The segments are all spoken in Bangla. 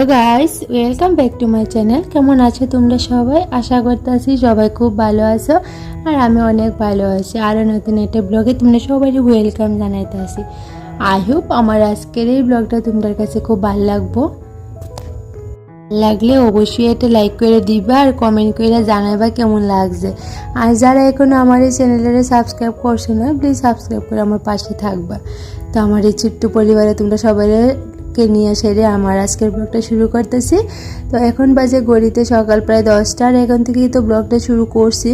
Hello guys welcome back to my channel কেমন আছো তোমরা সবাই? আশা করতেছি সবাই খুব ভালো আছো আর আমি অনেক ভালো আছি। আরও নতুন একটা ব্লগে তোমরা সবাই ওয়েলকাম জানাইতে আসি আই হোপ আমার আজকের এই ব্লগটা তোমাদের কাছে খুব ভালো লাগবো। লাগলে অবশ্যই একটা লাইক করে দিবা আর কমেন্ট করে জানাবা কেমন লাগছে। আর যারা এখনও আমার এই চ্যানেলের সাবস্ক্রাইব করছ না প্লিজ সাবস্ক্রাইব করে আমার পাশে থাকবা। তো আমার এই ছোট্ট পরিবারে তোমরা সবাই কে নিয়ে সেরে আমার আজকের ব্লগটা শুরু করতেছি। তো এখন বাজে গড়িতে সকাল প্রায় দশটার এখন থেকেই তো ব্লগটা শুরু করছি।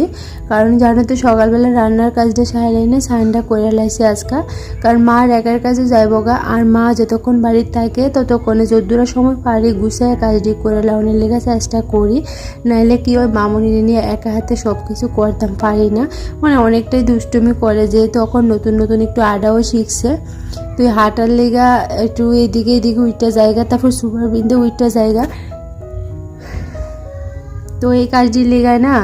কারণ জানো তো সকালবেলা রান্নার কাজটা সারাই না স্নানটা করে লাইছি আজকা। কারণ মা একার কাছে যাইব গা, আর মা যতক্ষণ বাড়ির থাকে ততক্ষণে যদ্দুরা সময় পারি গুছায় কাজটি করে লাউনের লেগে চেষ্টা করি। নাইলে কি ওই মামনি নিয়ে একা হাতে সব কিছু করতাম, পারি না। মানে অনেকটাই দুষ্টুমি করে, যেহেতু তখন নতুন নতুন একটু আডাও শিখছে। তুই হাঁটার লেগা একটু এদিকে এদিকে উইটা জায়গা তারপর সুগার বিন্দু উইটা জায়গা। তো এই কাজটি লেগায় না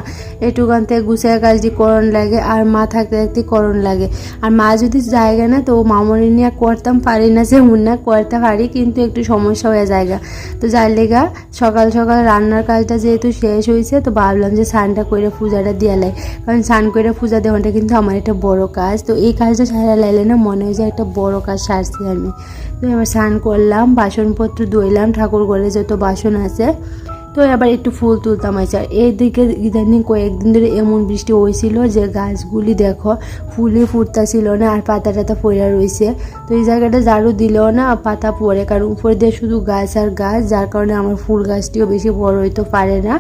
একটুখান থেকে গুছায় কাজটি করণ লাগে আর মা থাকতে থাকতে করণ লাগে। আর মা যদি জায়গা না, তো মামনি নিয়ে করতাম পারি না, যে না করতে পারি, কিন্তু একটু সমস্যা হয়ে জায়গা। তো যার লেগা, সকাল সকাল রান্নার কাজটা যেহেতু শেষ হয়েছে তো ভাবলাম যে স্নানটা করে পূজাটা দিয়ে লাই। কারণ স্নান করে পূজা দেওয়াটা কিন্তু আমার একটা বড় কাজ। তো এই কাজটা সারা লাইলে না মনে হয় যে একটা বড় কাজ সারছি আমি। তো এবার স্নান করলাম, বাসনপত্র ধুইলাম, ঠাকুর ঘরে যত বাসন আছে তো আবার একটু ফুল তুলতাম আছে আর এইদিকে ইদানিং কয়েকদিন ধরে এমন বৃষ্টি হয়েছিল যে গাছগুলি দেখো ফুলই ফুটতাছিল না আর পাতা টাতা পড়ে রয়েছে। তো এই জায়গাটা ঝাড়ু দিলেও না পাতা পড়ে, কারণ উপরে দিয়ে শুধু গাছ আর গাছ, যার কারণে আমার ফুল গাছটিও বেশি বড় হইতে পারে না,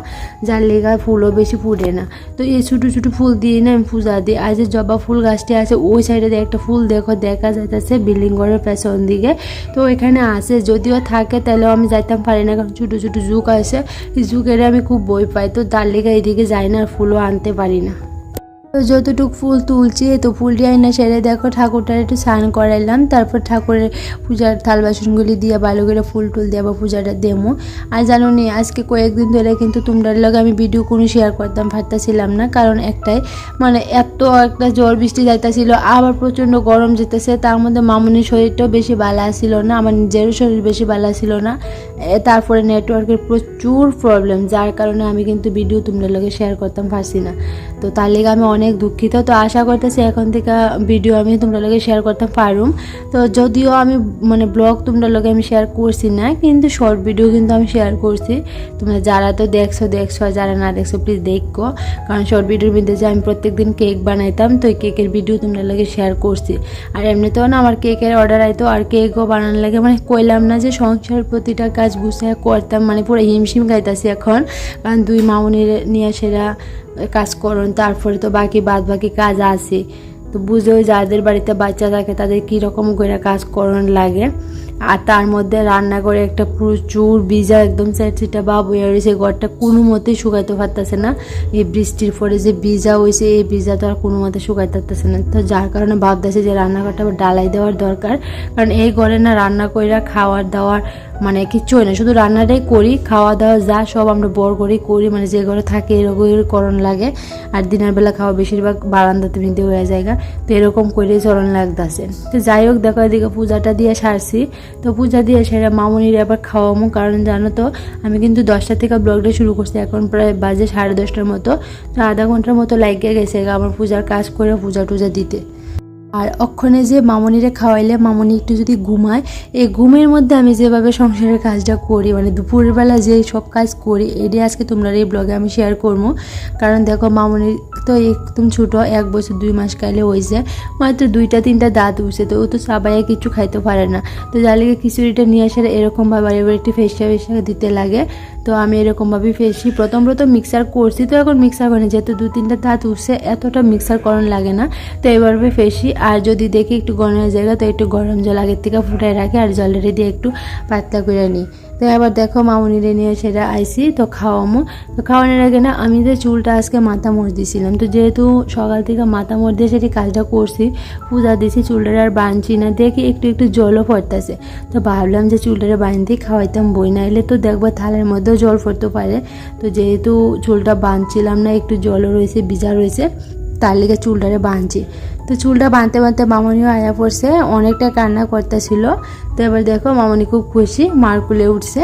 যার লেগা ফুলও বেশি ফুটে না। তো এই ছোটো ছোটো ফুল দিয়ে না আমি পূজা দিই। আর যে জবা ফুল গাছটি আছে, ওই সাইডে একটা ফুল দেখো, দেখা যাইতেছে বিল্ডিং ঘরের পেছন দিকে। তো এখানে আছে, যদিও থাকে তাহলেও আমি যাইতাম, পারি না, কারণ ছোটো ছোটো জুক আছে। যুগের আমি খুব বই পাই, তো তার লেগে এদিকে যাই না, আর ফুলও আনতে পারি না। তো যতটুক ফুল তুলছি, তো ফুলটি আইনা সেরে দেখো ঠাকুরটার একটু স্নান করাইলাম। তারপর ঠাকুরের পূজার থাল বাসনগুলি দিয়ে ভালো করে ফুল টুল দিয়ে আবার পূজাটা দেবো। আর জানো নি, আজকে কয়েকদিন ধরে কিন্তু তোমরা লগে আমি ভিডিও কোনো শেয়ার করতাম পারতেছিলাম না। কারণ একটাই মানে এত একটা জ্বর বৃষ্টি যাইতেছিল, আবার প্রচণ্ড গরম যেতেছে, তার মধ্যে মামুনির শরীরটাও বেশি ভালো আসছিল না, আমার নিজেরও শরীর বেশি ভালো ছিল না। তারপরে নেটওয়ার্কের প্রচুর প্রবলেম যার কারণে আমি কিন্তু ভিডিও তোমরা লগে শেয়ার করতাম পারছি না। তো তার লেগে আমি অনেক দুঃখিত। তো আশা করতেছি এখন থেকে ভিডিও আমি তোমরা লগে শেয়ার করতে পারুম। তো যদিও আমি মানে ব্লগ তোমরা লগে আমি শেয়ার করছি না, কিন্তু শর্ট ভিডিও কিন্তু আমি শেয়ার করছি। তোমরা যারা তো দেখছ দেখছ, আর যারা না দেখছ প্লিজ দেখো। কারণ শর্ট ভিডিওর মধ্যে যে আমি প্রত্যেকদিন কেক বানাইতাম, তো কেকের ভিডিও তোমরা লগে শেয়ার করছি। আর এমনিতেও না আমার কেকের অর্ডার আইতো, আর কেকও বানানো লাগে মানে কইলাম না যে সংসার প্রতিটা কাজ গুছিয়ে করতাম মানে পুরো হিমশিম গাইতাছি এখন। কারণ দুই মামুনির নিয়ে সেরা কাজ করুন, তারপরে তো বাকি বাদ বাকি কাজ আছে। তো বুঝেও যাদের বাড়িতে বাচ্চা থাকে, তাদের কীরকম করে কাজ করণ লাগে। আর তার মধ্যে রান্না করে একটা প্রচুর ভিজা একদম সাইড সেটা বা বয়ে রয়েছে ঘরটা কোনো মতেই শুকাইতে পারতেছে না। এই বৃষ্টির পরে যে ভিজা হয়েছে, এই ভিজা তো আর কোনো মতে শুকাইতে পারতেছে না। তো যার কারণে ভাবতেছে যে রান্নাঘরটা ডালাই দেওয়ার দরকার। কারণ এই ঘরে না রান্না করে খাওয়ার দাওয়ার মানে কিচ্ছু হয় না। শুধু রান্নাটাই করি খাওয়া দাওয়া যা সব আমরা বড় করেই করি মানে যে ঘরে থাকে এরকম করণ লাগে। আর দিনের বেলা খাওয়া বেশিরভাগ বারান্দাতে নিতে হয়ে জায়গা তো এরকম করেই চলন লাগতেছে। তো যাই হোক, দেখো এদিকে পূজাটা দিয়ে সারছি। তো পূজা দিয়ে সেরা মামুনির আবার খাওয়ামো, কারণ জানো তো, আমি কিন্তু দশটা থেকে ব্লগটা শুরু করছি, এখন প্রায় বাজে সাড়ে দশটার মতো। তো আধা ঘণ্টার মতো লাগিয়ে গেছে আমার পূজার কাজ করে পূজা টুজা দিতে। আর অক্ষণে যে মামনিরে খাওয়াইলে মামনি একটু যদি ঘুমায়, এই ঘুমের মধ্যে আমি যেভাবে সংসারের কাজটা করি মানে দুপুরবেলা যে সব কাজ করি এটি আজকে তোমরা এই ব্লগে আমি শেয়ার করব। কারণ দেখো মামনি তো একদম ছোটো, এক বছর দুই মাস কালে হয়েছে মাত্র দুইটা তিনটা দাঁত উঠছে, তো ও তো সাবাইয়া কিছু খাইতে পারে না। তো যার লেগে খিচুড়িটা নিয়ে আসার এরকমভাবে বাড়ি একটু ফেসা ফেসা দিতে লাগে। তো আমি এরকমভাবে ফেলছি। প্রথম প্রথম মিক্সার করছি, তো এখন মিক্সার করি যেহেতু দু তিনটা দাঁত উঠছে, এতটা মিক্সার করণ লাগে না। তো এভাবে ফেসি আর যদি দেখি একটু গরমের জায়গা, তো একটু গরম জল আগের থেকে ফুটাই রাখি, আর জলের দিয়ে একটু পাতলা করে নিই। তো এবার দেখো মামুনিরে নিয়ে সেটা আইসি। তো খাওয়ামো তো খাওয়ানোর আগে না আমি যে চুলটা আজকে মাথা মোড় দিয়েছিলাম তো যেহেতু সকাল থেকে মাথা মোড় দিয়ে সেটি কাজটা করছি, পূজা দিয়েছি চুলটার আর বাঁধছি না। দেখি একটু একটু জলও পড়তেছে। তো ভাবলাম যে চুলটারে বাঁধতেই খাওয়াইতাম বই না এলে তো দেখব থালের মধ্যেও জল পড়তে পারে। তো যেহেতু চুলটা বাঁধছিলাম না, একটু জলও রয়েছে, ভিজা রয়েছে। তার লিগে চুলটারে বাঁধছি। তো চুলটা বাঁধতে বাঁধতে মামনিও আয়া পড়ছে, অনেকটা কান্না করতেছিল। তো এবার দেখো মামনি খুব খুশি, মার কুলে উঠছে।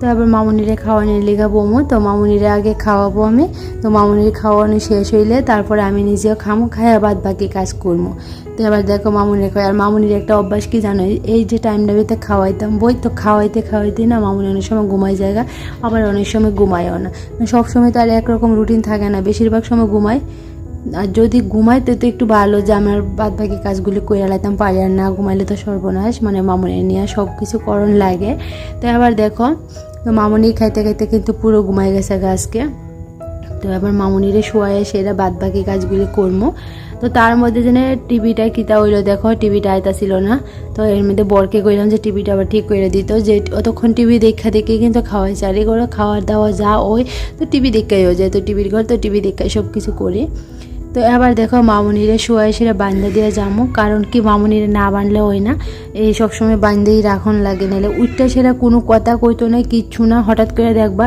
তো আবার মামুনিরে খাওয়ানোর লিগা বমু, তো মামুনিরে আগে খাওয়াবো আমি। তো মামুনির খাওয়ানো শেষ হইলে তারপরে আমি নিজেও খামো, খাইয়া বাদ বাকি কাজ করব তো এবার দেখো মামুনিরে খাওয়াই আর মামুনির একটা অভ্যাস কি জানো? এই যে টাইমটা ভিতরে খাওয়াইতাম, বই তো খাওয়াইতে খাওয়াইতে না মামুনি অনেক সময় ঘুমাই জায়গা আবার অনেক সময় ঘুমায়ও না। সব সময় তো আর একরকম রুটিন থাকে না, বেশিরভাগ সময় ঘুমাই আর যদি ঘুমাইতে তো একটু ভালো যে আমার বাদ বাকি কাজগুলি করে লাইতাম, পারি আর না ঘুমাইলে তো সর্বনাশ। মানে মামুনি নিয়ে সব কিছু করণ লাগে। তো এবার দেখো, তো মামুনি খাইতে খাইতে কিন্তু পুরো ঘুমাই গেছে গাছকে তো এবার মামুনিরে শোয়াই সেরা বাদ বাকি কাজগুলি করব তো তার মধ্যে যেন টিভিটা কিতা হইল, দেখো, টিভিটা আইতা ছিল না। তো এর মধ্যে বরকে কইলাম যে টিভিটা আবার ঠিক করে দিত। যে অতক্ষণ টিভি দেখা দেখে কিন্তু খাওয়াই, চারি করে খাওয়ার দাওয়া যা ওই তো টিভি দেখাই হয়ে যায়। তো টিভির ঘর, তো টিভি দেখাই সব কিছু করি। তো এবার দেখো মামুনিরে শোয়াই সেরা বান্ধা দিয়ে যাব কারণ কি মামুনিরে না বানলে হয় না। এই সবসময় বান্ধেই রাখন লাগে, নাহলে উঠটা সেরা কোনো কথা কইতো না, কিচ্ছু না, হঠাৎ করে দেখবা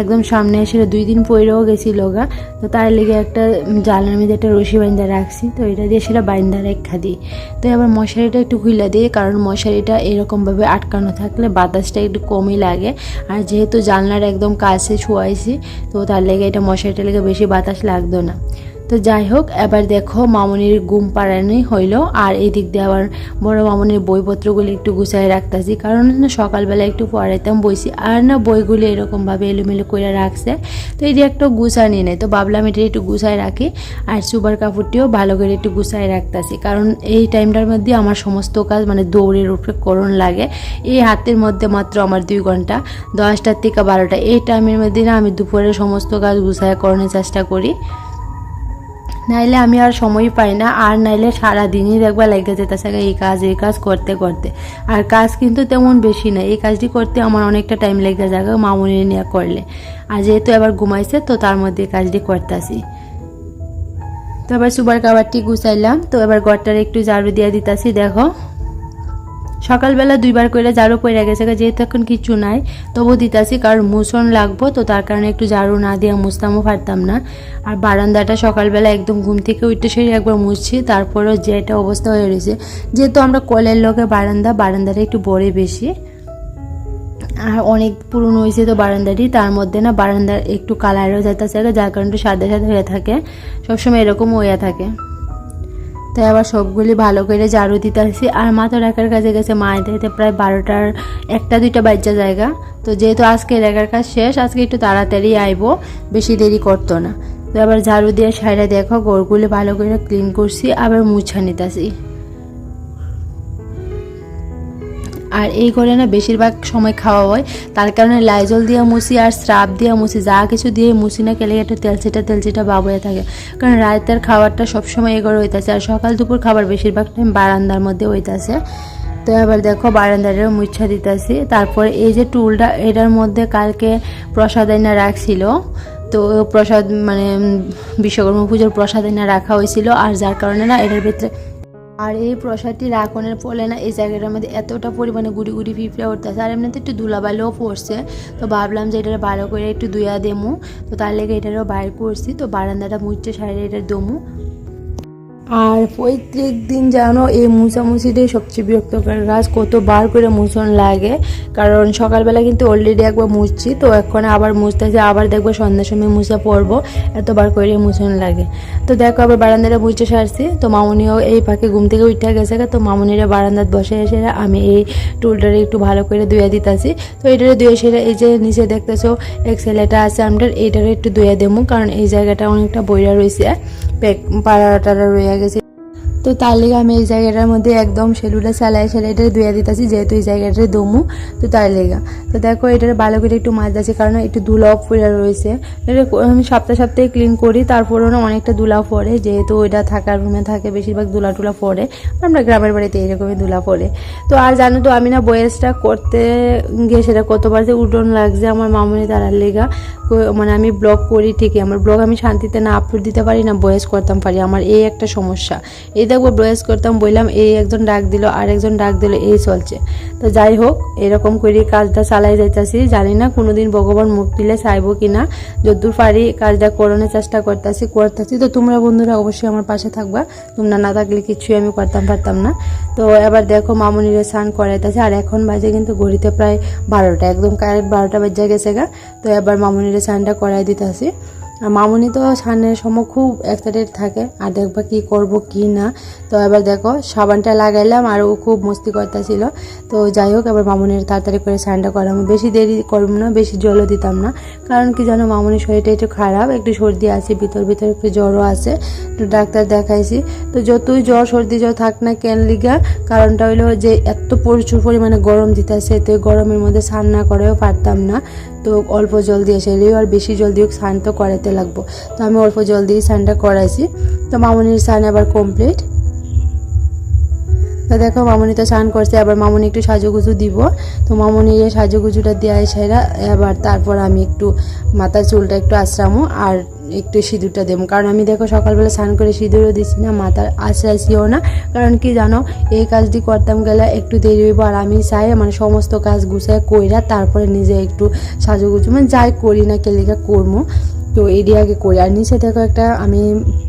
একদম সামনে এসে দুই দিন পরেও গেছি লগা তো তার লেগে একটা জালের মধ্যে একটা রশি বাইন্দা রাখছি, তো এটা দিয়ে সেটা বান্ধা রেখা দিই। তো এবার মশারিটা একটু খুলে দিই, কারণ মশারিটা এরকমভাবে আটকানো থাকলে বাতাসটা একটু কমই লাগে। আর যেহেতু জানলার একদম কাছে শোয়াইছি, তো তার লেগে এটা মশারিটা লেগে বেশি বাতাস লাগতো না। তো যাই হোক, এবার দেখো মামনির গুম পাড়ানি হইল, আর এই দিক দিয়ে আবার বড় মামনির বইপত্রগুলি একটু গুছাই রাখতেছি, কারণ সকালবেলা একটু পড়াইতাম বইছি, আর না বইগুলি এরকমভাবে এলোমেলো করে রাখছে। তো যে একটু গুছায় নিয়ে নেয় তো ভাবলাম এটা একটু গুছাই রাখি, আর সুবার কাপড়টিও ভালো করে একটু গুছাই রাখতেছি, কারণ এই টাইমটার মধ্যে আমার সমস্ত কাজ মানে দৌড়ের উপরে করণ লাগে। এই হাতের মধ্যে মাত্র আমার দুই ঘণ্টা, দশটার থেকে বারোটা, এই টাইমের মধ্যে না আমি দুপুরের সমস্ত কাজ গুছায় করানোর চেষ্টা করি। নাইলে আমি আর সময় পাই না, আর নাইলে সারাদিনই দেখবা লেগে যেতেছে এই কাজ এই কাজ করতে করতে। আর কাজ কিন্তু তেমন বেশি না, এই কাজটি করতে আমার অনেকটা টাইম লেগে যাবে মামুনি নিয়ে করলে। আর যেহেতু এবার ঘুমাইছে, তো তার মধ্যে এই কাজটি করতেছি। তো এবার সুবার কাবারটি গুছাইলাম, তো এবার ঘরটার একটু ঝাড়ু দিয়ে দিতাছি, দেখো। সকালবেলা দুইবার করে ঝাড়ু পড়ে গেছে যেহেতু এখন কিছু নাই তবু দিতাছি কারণ মুসন লাগবো, তো তার কারণে একটু ঝাড়ু না দিয়ে মুছতামও পারতাম না। আর বারান্দাটা সকালবেলা একদম ঘুম থেকে উঠতে সেরে একবার মুছছি, তারপরেও যে একটা অবস্থা হয়ে রয়েছে। যেহেতু আমরা কলের লোকে বারান্দা, বারান্দাটা একটু বড় বেশি। আর অনেক পুরনো হয়েছে তো বারান্দাটি, তার মধ্যে না বারান্দার একটু কালারও যাইতেছে যার কারণে সাদা সাদা হয়ে থাকে। সবসময় এরকম হয়ে থাকে। তাই আবার সবগুলি ভালো করে ঝাড়ু দিতেছি আর মা তো রেখার কাজে গেছে, মা দিতে প্রায় বারোটার একটা দুইটা বাচ্চা জায়গা। তো যেহেতু আজকে রেখার কাজ শেষ, আজকে একটু তাড়াতাড়ি আইবো, বেশি দেরি করতো না। তো আবার ঝাড়ু দিয়ে সাইডে দেখো, গোড়গুলি ভালো করে ক্লিন করছি, আবার মুছা নিতেছি আর এই করে না বেশিরভাগ সময় খাওয়া হয়। তার কারণে লাইজল দিয়ে মুছি আর স্রাব দিয়ে মুছি যা কিছু দিয়ে মুছি না খেলে একটু তেলচিটা তেলচিটা হয়ে থাকে। কারণ রাতের খাবারটা সবসময় এগোরে হইতেছে আর সকাল দুপুর খাবার বেশিরভাগ টাইম বারান্দার মধ্যে হইতেছে। তো এবার দেখো বারান্দারেও মুচ্ছা দিতেছি। তারপরে এই যে টুলটা, এটার মধ্যে কালকে প্রসাদ এনে রাখছিল। তো প্রসাদ মানে বিশ্বকর্মা পুজোর প্রসাদ এনে রাখা হয়েছিল। আর যার কারণে না এটার ভিতরে আর এই প্রসাদটি রাখনের ফলে না এই জায়গাটার মধ্যে এতটা পরিমাণে গুড়ি গুড়ি পিঁপড়ে উঠতেছে। আর এমনিতে একটু ধুলাবালিও পড়ছে। তো ভাবলাম যে এটা ভালো করে একটু দুয়া দেমু। তো তার লেগে এটারও বাইর করছি। তো বারান্দাটা মুচ্ছে সাইডে এটা দমু। আর পৈতৃক দিন জানো এই মুছামুছিটাই সবচেয়ে বিরক্তকর কাজ কতবার করে মুছন লাগে। কারণ সকালবেলা কিন্তু অলরেডি একবার মুছছি, তো এখন আবার মুছতেছে আবার দেখব সন্ধ্যার সময় মুছা পড়ব, এতবার করে মুছন লাগে। তো দেখো আবার বারান্দাটা মুছে সারছি, তো মামুনিও এই পাখি ঘুম থেকে উঠে গেছে তো মামুনিরা বারান্দাত বসে এসে আমি এই টুলটারে একটু ভালো করে ধুয়ে দিতেছি। তো এটারে ধুয়ে সেরে এই যে নিচে দেখতেছো এক ছেলেটা আছে আমরা এইটারে একটু ধুয়ে দেবো, কারণ এই জায়গাটা অনেকটা বইরা রয়েছে পেক পাড়া টাড়া রয়ে তো তার লেগে আমি এই জায়গাটার মধ্যে একদম সেলুটা চালাই এটা ধুয়ে দিতেছি, যেহেতু এই জায়গাটা দমু, তো তার লেগে। তো দেখো, এটার ভালো করে একটু মাছ যাচ্ছে কারণ একটু ধুলাও পড়ে রয়েছে। এটা আমি সপ্তাহে সপ্তাহে ক্লিন করি, তারপরেও না অনেকটা ধুলা পড়ে, যেহেতু ওইটা থাকার রুমে থাকে, বেশিরভাগ ধুলা টুলা পড়ে। আমরা গ্রামের বাড়িতে এইরকমই ধুলা পড়ে। তো আর জানো তো, আমি না বয়েসটা করতে গিয়ে সেটা কতবার যে উঠোন লাগছে আমার মামুনি তারার লেগা। মানে আমি ব্লগ করি ঠিকই, আমার ব্লগ আমি শান্তিতে না আপলোড দিতে পারি না বয়েস করতাম পারি। আমার এই একটা সমস্যা। এই দেখব ব্রয়েস করতাম, বললাম, এই একজন ডাক দিল আর একজন ডাক দিল, এই চলছে। তো যাই হোক, এরকম করে কাজটা চালাই যাইতাছি। জানি না কোনোদিন ভগবান মুখ দিলে চাইব কিনা। যদ্দূর পারি কাজটা করানোর চেষ্টা করতেছি করতেছি। তো তোমরা বন্ধুরা অবশ্যই আমার পাশে থাকবা। তোমরা না থাকলে কিছুই আমি করতাম পারতাম না। তো এবার দেখো মামুনিরে স্নান করাইতেছে, আর এখন বাজে কিন্তু ঘড়িতে প্রায় বারোটা, একদম কারেক্ট বারোটা বাজে গেছে গা। তো এবার মামুনিরে স্নানটা করাই দিতেছি। মামুনি তো স্নানের সময় খুব এক্সাইটেড থাকে, আর দেখবা কি করব, কি না। তো এবার দেখো, সাবানটা লাগাইলাম আর ও খুব মস্তি করতেছিল তো যাই হোক, এবার মামুনির তাড়াতাড়ি করে স্নানটা করাম। বেশি দেরি করব না, বেশি জলও দিতাম না। কারণ কি জানো, মামুনির শরীরটা একটু খারাপ, একটু সর্দি আছে, ভিতর ভিতর একটু জ্বরও আছে। একটু ডাক্তার দেখাইছি। তো যতই জ্বর, সর্দি জ্বর থাক না কেন লিগা, কারণটা হইল যে এত প্রচুর পরিমাণে গরম দিতেছে, তো গরমের মধ্যে স্নান না করেও পারতাম না। তো অল্প জল দিয়ে সেলেও আর বেশি জল দিয়ে স্নান তো করাতে লাগবো। তো আমি অল্প জল দিয়ে স্নানটা করাইছি। তো মামনির স্নান আবার কমপ্লিট তো দেখো, মামনি তো স্নান করছে আবার মামনি একটু সাজুগুজু দিব। তো মামনি এই সাজুগুজুটা দেওয়াই সেরা, এবার তারপর আমি একটু মাথার চুলটা একটু আশ্রামো আর একটু সিঁদুরটা দেবো। কারণ আমি দেখো, সকালবেলা স্নান করে সিঁদুরও দিচ্ছি না, মাথার আশ্রাইছিও না। কারণ কি জানো, এই কাজটি করতাম গেলে একটু দেরি হইব আর আমি চাই মানে সমস্ত কাজ গুছায় কইরা তারপরে নিজে একটু সাজুগুজু মানে যাই করি না কেলিকা করব তো আগে করি আর নিচে দেখো একটা আমি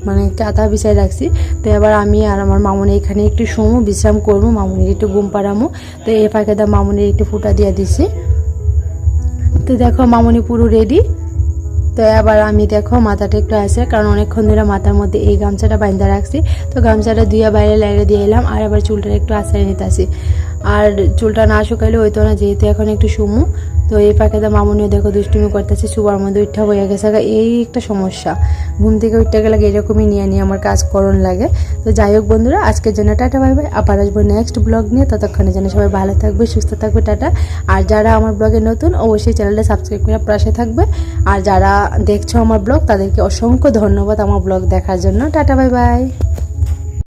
মানে কাতা বিছাই রাখছি। তো এবার আমি আর আমার মামনি এখানে একটু শোমো, বিশ্রাম করব। মামনির একটু ঘুম পাড়ামো। তো এ ফাঁকে দা মামনির একটু ফুটা দিয়ে দিছি। তো দেখো মামনি পুরো রেডি তো এবার আমি দেখো মাথাটা একটু আছে, কারণ অনেকক্ষণ ধরে মাথার মধ্যে এই গামছাটা বাইন্দা রাখছি। তো গামছাটা ধুয়ে বাইরে লাইরে দিয়ে এলাম, আর এবার চুলটা একটু আশ্রয় নিতে আসি। আর চুলটা না শুকাইলে হইতো না, যেহেতু এখন একটু সুমু। তো এই পাখিতে মামুনিও দেখো দুষ্টুমি করতেছে সুবার মধ্যে উঠা হয়ে গেছে। এই একটা সমস্যা, ঘুম থেকে উঠতে গেলে এরকমই নিয়ে নিয়ে আমার কাজ করণ লাগে। তো যাই হোক বন্ধুরা, আজকের জন্য টাটা ভাই ভাই আবার আসব নেক্সট ব্লগ নিয়ে। ততক্ষণে যেন সবাই ভালো থাকবে, সুস্থ থাকবে, টাটা। আর যারা আমার ব্লগে নতুন, অবশ্যই চ্যানেলটা সাবস্ক্রাইব করে পাশে থাকবে। আর যারা দেখছ আমার ব্লগ তাদেরকে অসংখ্য ধন্যবাদ আমার ব্লগ দেখার জন্য। Tata, bye bye.